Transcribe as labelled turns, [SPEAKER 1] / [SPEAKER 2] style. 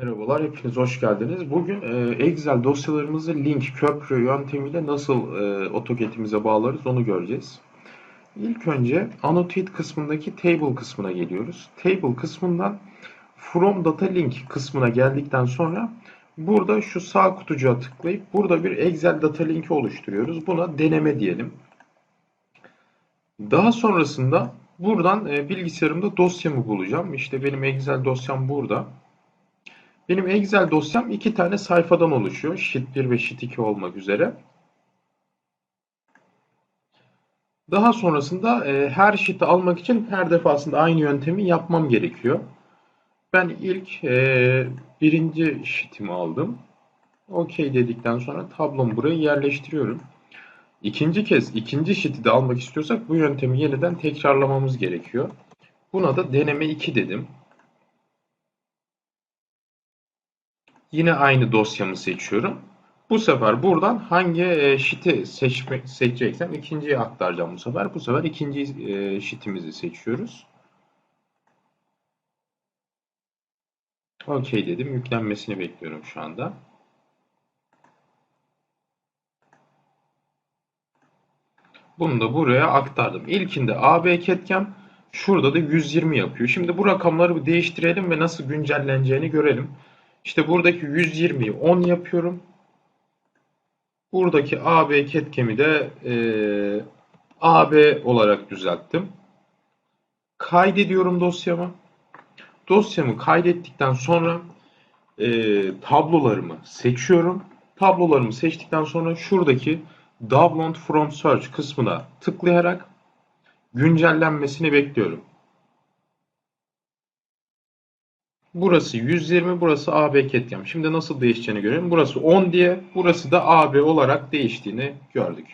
[SPEAKER 1] Merhabalar, hepiniz hoş geldiniz. Bugün e, Excel dosyalarımızı link köprü yöntemiyle nasıl e, AutoCAD'imize bağlarız onu göreceğiz. İlk önce Annotate kısmındaki Table kısmına geliyoruz. Table kısmından From Data Link kısmına geldikten sonra burada şu sağ kutucuğa tıklayıp burada bir Excel Data Link'i oluşturuyoruz. Buna deneme diyelim. Daha sonrasında buradan e, bilgisayarımda dosyamı bulacağım. İşte benim Excel dosyam burada. Benim Excel dosyam iki tane sayfadan oluşuyor. Sheet 1 ve Sheet 2 olmak üzere. Daha sonrasında e, her sheet'i almak için her defasında aynı yöntemi yapmam gerekiyor. Ben ilk e, birinci sheet'imi aldım. OK dedikten sonra tablomu buraya yerleştiriyorum. İkinci kez ikinci sheet'i de almak istiyorsak bu yöntemi yeniden tekrarlamamız gerekiyor. Buna da deneme 2 dedim. Yine aynı dosyamı seçiyorum. Bu sefer buradan hangi e, sheet'i seçmek, seçeceksem ikinciye aktaracağım bu sefer. Bu sefer ikinci e, sheet'imizi seçiyoruz. OK dedim. Yüklenmesini bekliyorum şu anda. Bunu da buraya aktardım. İlkinde AB ketkem şurada da 120 yapıyor. Şimdi bu rakamları değiştirelim ve nasıl güncelleneceğini görelim. İşte buradaki 120'yi 10 yapıyorum. Buradaki AB ketkemi de e, AB olarak düzelttim. Kaydediyorum dosyamı. Dosyamı kaydettikten sonra e, tablolarımı seçiyorum. Tablolarımı seçtikten sonra şuradaki Download from Search kısmına tıklayarak güncellenmesini bekliyorum. Burası 120, burası AB ketkem. Şimdi nasıl değişeceğini görelim. Burası 10 diye, burası da AB olarak değiştiğini gördük.